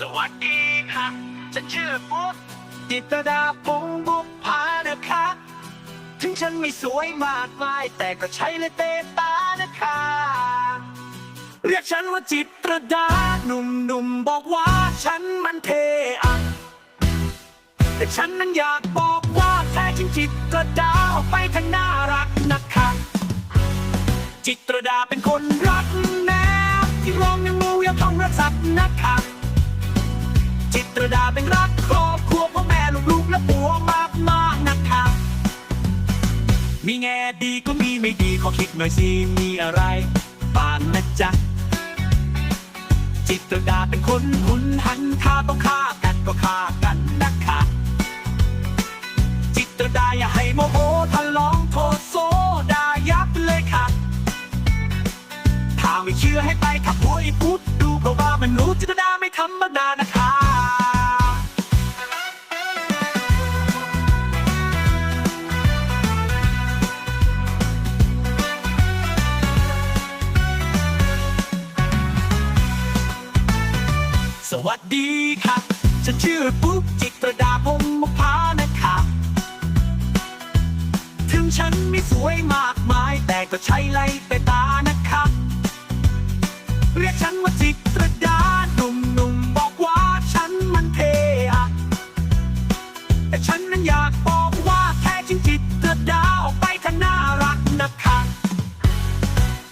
สวัสดีค่ะ ฉันชื่อปุ๊บจิตรดาพงศ์บุพพานะคะ ถึงฉันไม่สวยมากมาย แต่ก็ใช้เลยเตตานะคะ เรียกฉันว่าจิตรดาหนุ่มๆบอกว่าฉันมันเทอะแต่ฉันนั้นอยากบอกว่าแท้จริงจิตรดาออกไปทางน่ารักนะคะ จิตรดาเป็นคนรักแนวที่ร้องยังงูยังต้องรักสัตว์นะคะ ตรดาเป็นรักครอบครัวพ่อแม่ลูกๆและผัวมากมากนะคะมีแง่ดีก็มีไม่ดีขอคิดหน่อยสิมีอะไรบ้างนะจ๊ะจิตรดาเป็นคนหุนหันฆ่าต้องฆ่ากันก็ฆ่ากันนะคะจิตรดาอย่าให้ ก็ใช้ไล่แต่ตานะครับเรียกฉันว่าจิตรดาหนุ่มหนุ่มบอกว่าฉันมันเทอะแต่ฉันนั้นอยากบอกว่าแท้จริงจิตรดาออกไปทางน่ารักนะคะ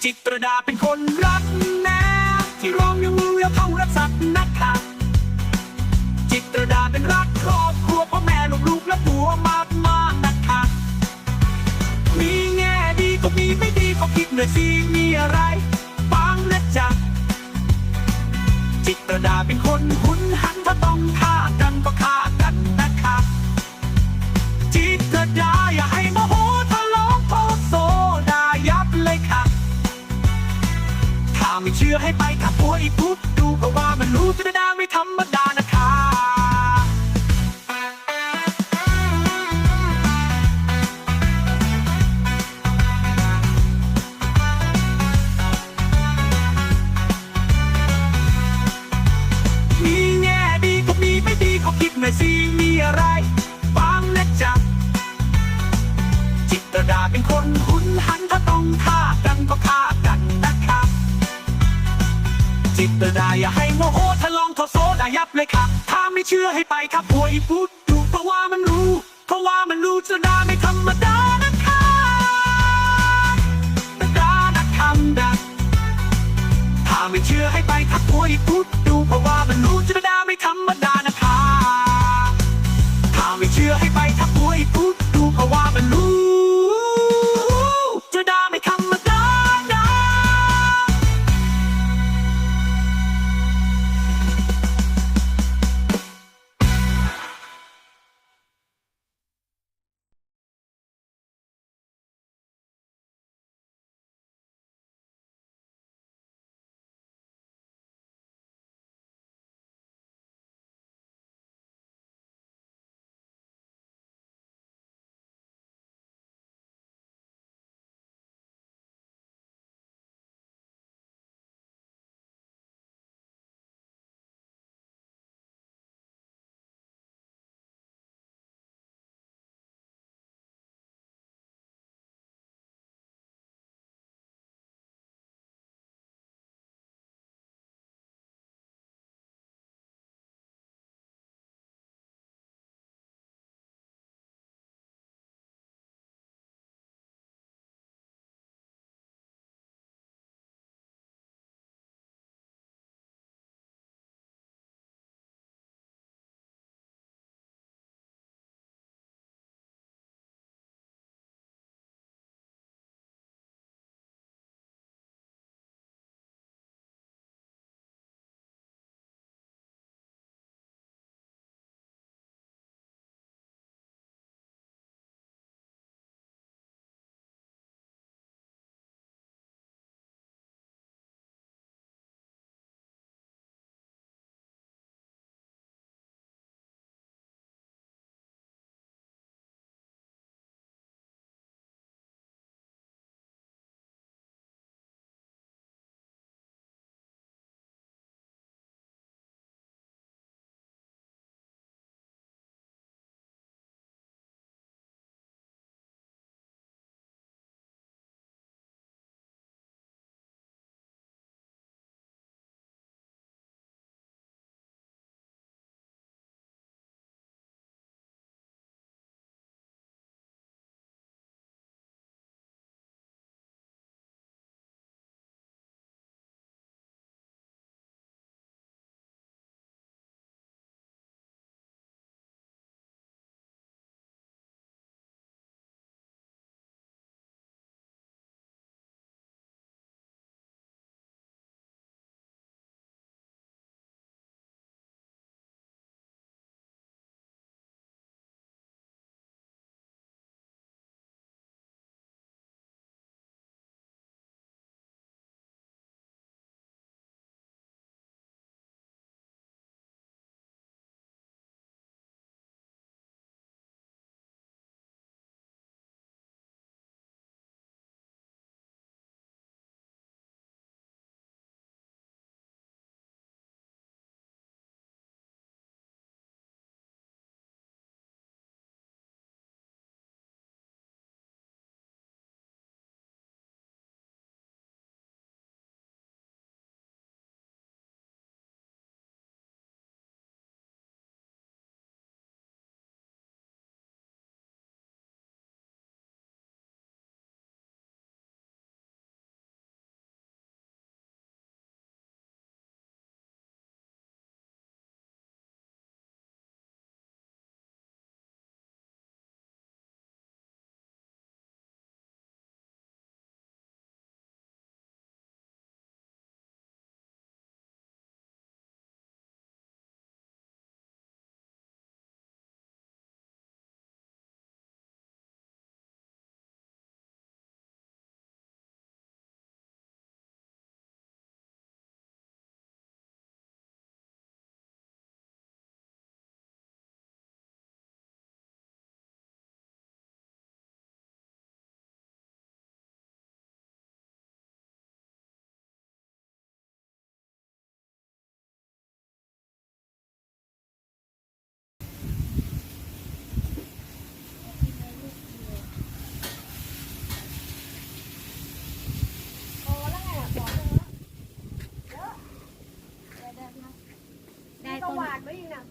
จิตรดาเป็นคนรักื่อยสิมีอะไรฟังนะจ๊ะจิตรดาเป็นคนหุนหันถ้าต้องฆ่ากันก็ฆ่ากันนะคะจิตรดาอย่าให้โมโหทะเลาะโทษโซดายับเลยค่ะ ถ้าไม่เชื่อให้ไปขับหัวอีพุดดูเพราะว่ามันรู้จิตรดาไม่ธรรมดา อย่าให้โมโหถ้าลองโทอโซดายับเลยค่ะ ถ้าไม่เชื่อให้ไปครับหัวอีพุดดูเพราะว่ามันรู้ เพราะว่ามันรู้จะดาไม่ธรรมดานะคะจิตรดานะคำดัถ้าไม่เชื่อให้ไปทักหัวอีพุด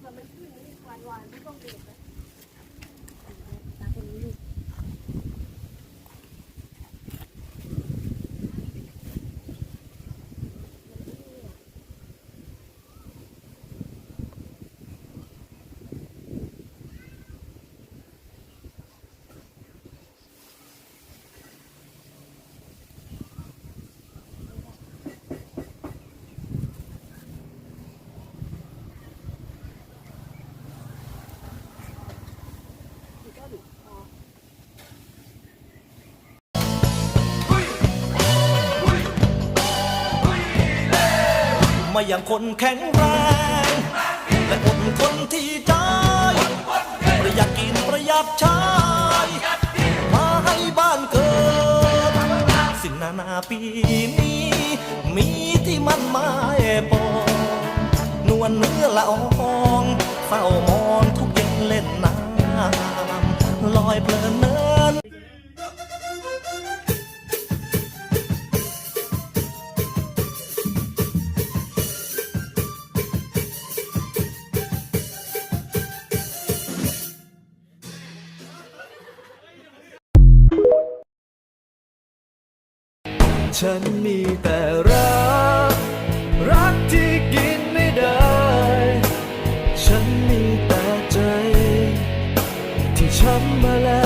มันขึ้นมันหวานวานไม่ต้องเด็ดเลย อย่างคนแข็งแรง และอดทนที่ใจประหยัดกินประหยัดใช้มาให้บ้านเกิด สิ่งนานาปีนี้ มีที่มันหมายปองนวลเนื้อละอองเฝ้ามองทุกเย็นเล่นน้ำลอยเพลินเนิน ฉันมีแต่รัก รักที่กินไม่ได้ ฉันมีแต่ใจ ที่ช้ำมาแล้ว